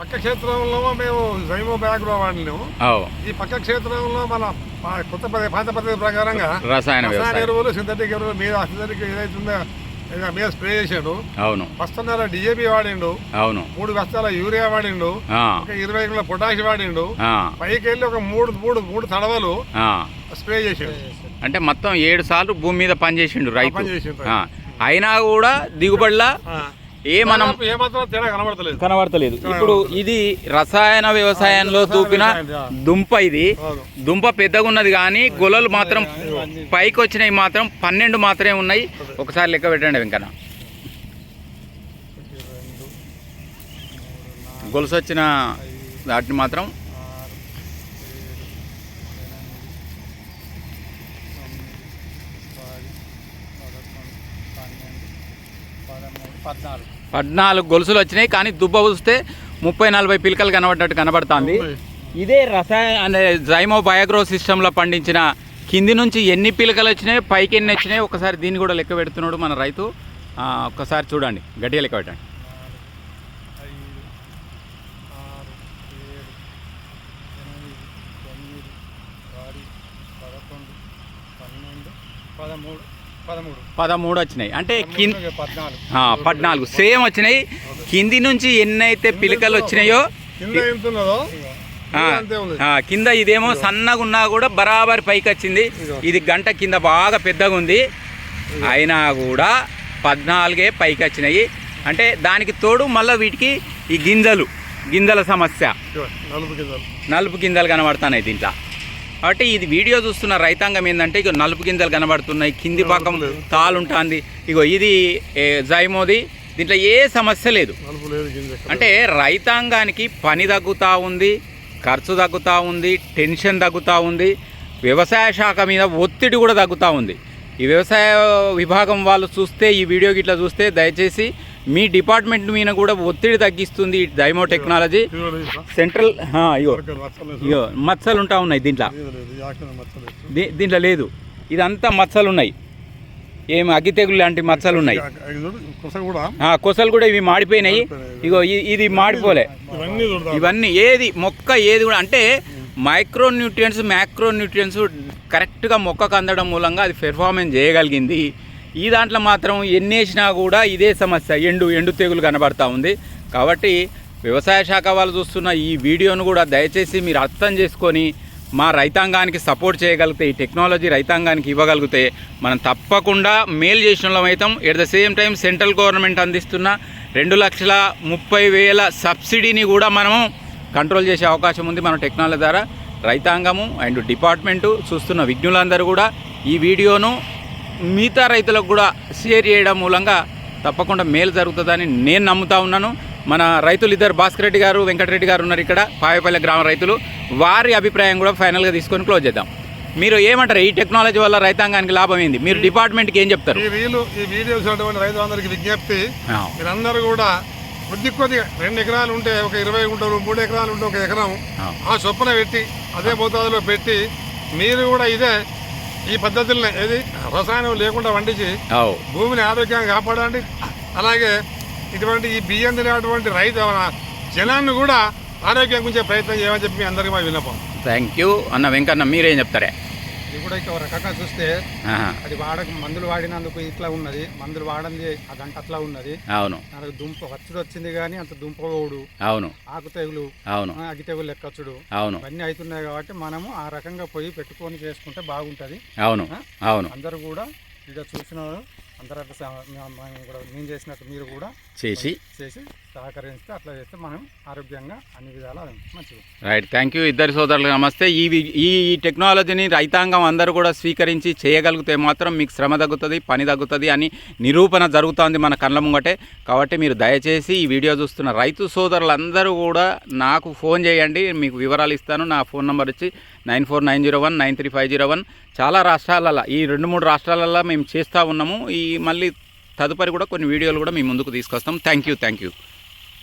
పక్క క్షేత్రంలో మేము జైమో బ్యాగ్ వాడినాము. ఈ పక్క క్షేత్రంలో మన కొత్త పద్ధతి పాత పద్ధతి ప్రకారంగా రసాయన ఎరువులు సింథటిక్ ఎరువులు మీద సింథటిక్ ఏదైతుందో మీద స్ప్రే చేసాడు. అవును. నెల డిఏపి వాడిండు. అవును. మూడు బస్తాల యూరియా వాడిండు. ఇరవై కిలో పొటాష్ వాడిండు. పైకి వెళ్ళి ఒక మూడు మూడు మూడు తడవలు. స్ప్రే చేసాడు. అంటే మొత్తం ఏడు సార్లు భూమి మీద పనిచేసిండు రైతు. పని చేసిండు ఆ, అయినా కూడా దిగుబడిలా ఏ మనం కనబడతలేదు. కనబడతలేదు. ఇప్పుడు ఇది రసాయన వ్యవసాయంలో చూపిన దుంప ఇది. దుంప పెద్దగా ఉన్నది కానీ గొలలు మాత్రం పైకి వచ్చినవి మాత్రం పన్నెండు మాత్రమే ఉన్నాయి. ఒకసారి లెక్క పెట్టండి వెంకన్న. గొలుసు వచ్చిన వాటిని మాత్రం పద్నాలుగు గొలుసులు వచ్చినాయి కానీ దుబ్బ చూస్తే ముప్పై నలభై పిలకలు కనబడ్డట్టు కనబడుతుంది. ఇదే రసాయన అంటే జైమో బయోగ్రో సిస్టంలో పండించిన కింది నుంచి ఎన్ని పిలకలు వచ్చినాయి పైకి ఎన్ని వచ్చినాయి ఒకసారి దీన్ని కూడా లెక్క పెడుతున్నాడు మన రైతు. ఒక్కసారి చూడండి గట్టిగా లెక్క పెట్టండి. పదమూడు పదమూడు. వచ్చినాయి. అంటే పద్నాలుగు. సేమ్ వచ్చినాయి. కింది నుంచి ఎన్నైతే పిలకలు వచ్చినాయో కింద ఇదేమో సన్నగా ఉన్నా కూడా బరాబర్ పైకి వచ్చింది. ఇది గంట కింద బాగా పెద్దగా ఉంది. అయినా కూడా పద్నాలుగే పైకి వచ్చినాయి. అంటే దానికి తోడు మళ్ళీ వీటికి ఈ గింజలు గింజల సమస్య. నలుపు గింజలు కనబడుతున్నాయి దీంట్లో. కాబట్టి ఇది వీడియో చూస్తున్న రైతాంగం ఏంటంటే ఇక నలుపు గింజలు కనబడుతున్నాయి కింది పక్కం తాలుంటుంది. ఇగో ఇది జైమోది. దీంట్లో ఏ సమస్య లేదు. అంటే రైతాంగానికి పని తగ్గుతూ ఉంది ఖర్చు తగ్గుతూ ఉంది టెన్షన్ తగ్గుతూ ఉంది వ్యవసాయ శాఖ మీద ఒత్తిడి కూడా తగ్గుతూ ఉంది. ఈ వ్యవసాయ విభాగం వాళ్ళు చూస్తే ఈ వీడియో గిట్లా చూస్తే దయచేసి మీ డిపార్ట్మెంట్ మీద కూడా ఒత్తిడి తగ్గిస్తుంది ఈ డైమో టెక్నాలజీ. సెంట్రల్ ఆ, ఇగో మచ్చలు ఉంటా ఉన్నాయి దీంట్లో. దీంట్లో లేదు. ఇదంతా మచ్చలు ఉన్నాయి. ఏం అగ్గి తెగులు లాంటి మచ్చలు ఉన్నాయి. కొసలు కూడా ఇవి మాడిపోయినాయి. ఇగో ఇది మాడిపోలే. ఇవన్నీ ఏది మొక్క ఏది కూడా అంటే మైక్రో న్యూట్రియంట్స్ మ్యాక్రో న్యూట్రియంట్స్ కరెక్ట్గా మొక్కకు అందడం మూలంగా అది పెర్ఫార్మెన్స్ చేయగలిగింది. ఈ దాంట్లో మాత్రం ఎన్నేసినా కూడా ఇదే సమస్య ఎండు ఎండు తెగులు కనబడతా ఉంది. కాబట్టి వ్యవసాయ శాఖ వాళ్ళు చూస్తున్న ఈ వీడియోను కూడా దయచేసి మీరు అర్థం చేసుకొని మా రైతాంగానికి సపోర్ట్ చేయగలిగితే ఈ టెక్నాలజీ రైతాంగానికి ఇవ్వగలిగితే మనం తప్పకుండా మేలు చేసిన అవుతాం. At the same time central government అందిస్తున్న రెండు లక్షల ముప్పై వేల సబ్సిడీని కూడా మనము కంట్రోల్ చేసే అవకాశం ఉంది మన టెక్నాలజీ ద్వారా. రైతాంగము అండ్ డిపార్ట్మెంటు చూస్తున్న విజ్ఞులందరూ కూడా ఈ వీడియోను మిగతా రైతులకు కూడా షేర్ చేయడం మూలంగా తప్పకుండా మేలు జరుగుతుందని నేను నమ్ముతా ఉన్నాను. మన రైతులు ఇద్దరు భాస్కర్ రెడ్డి గారు వెంకటరెడ్డి గారు ఉన్నారు ఇక్కడ పాయపల్లె గ్రామ రైతులు. వారి అభిప్రాయం కూడా ఫైనల్గా తీసుకొని క్లోజ్ చేద్దాం. మీరు ఏమంటారు? ఈ టెక్నాలజీ వల్ల రైతాంగానికి లాభం ఏంది? మీరు డిపార్ట్మెంట్కి ఏం చెప్తారు? ఈ రీలు ఈ వీడియోస్ అటువంటి రైతులందరికీ విజ్ఞప్తి. మీరందరూ కూడా కొద్ది కొద్దిగా రెండు ఎకరాలు ఉంటే ఒక ఇరవై గుంటలు మూడు ఎకరాలు ఉంటే ఒక ఎకరం ఆ, ఆ చొప్పున పెట్టి అదే మోతాదులో పెట్టి మీరు కూడా ఇదే ఈ పద్ధతుల్ని ఏది? రసాయనం లేకుండా వండించి భూమిని ఆరోగ్యంగా కాపాడండి. అలాగే ఇటువంటి ఈ బియ్యం తినేటువంటి రైతు జనాన్ని కూడా ఆరోగ్యం గురించే ప్రయత్నం చేయమని చెప్పి మీ అందరికీ మా విన్నపం. థ్యాంక్ యూ అన్న వెంకన్న మీరేం చెప్తారే? ఇది కూడా ఒక రకంగా చూస్తే అది వాడక మందులు వాడినందుకు ఇట్లా ఉన్నది మందులు వాడంది గంట అట్లా ఉన్నది. అవును. మనకు దుంప వచ్చుడు వచ్చింది కానీ అంత దుంప పోవుడు అవును. ఆకు తెగులు అవును అగ్గి తెగులు లెక్కచ్చుడు అవును. ఇవన్నీ అవుతున్నాయి కాబట్టి మనము ఆ రకంగా పోయి పెట్టుకొని చేసుకుంటే బాగుంటుంది. అవును. అవును. అందరూ కూడా వీడియో చూసిన మేము కూడా మేము చేసినట్టు మీరు కూడా చేసి. చేసి సహకరిస్తే అట్లా చేస్తే మనం ఆరోగ్యంగా అన్ని విధాలు మంచిగా రైట్ థ్యాంక్ యూ. ఇద్దరు సోదరులు నమస్తే. ఈ ఈ టెక్నాలజీని రైతాంగం అందరూ కూడా స్వీకరించి చేయగలిగితే మాత్రం మీకు శ్రమ తగ్గుతుంది పని తగ్గుతుంది అని నిరూపణ జరుగుతోంది మన కళ్ళ ముంగటే. కాబట్టి మీరు దయచేసి ఈ వీడియో చూస్తున్న రైతు సోదరులందరూ కూడా నాకు ఫోన్ చేయండి మీకు వివరాలు ఇస్తాను. నా ఫోన్ నెంబర్ వచ్చి nine four nine zero one nine three five zero one. చాలా రాష్ట్రాలలో ఈ రెండు మూడు రాష్ట్రాలలో మేము చేస్తూ ఉన్నాము. ఈ మళ్ళీ తదుపరి కూడా కొన్ని వీడియోలు కూడా మీ ముందుకు తీసుకొస్తాం. Thank you thank you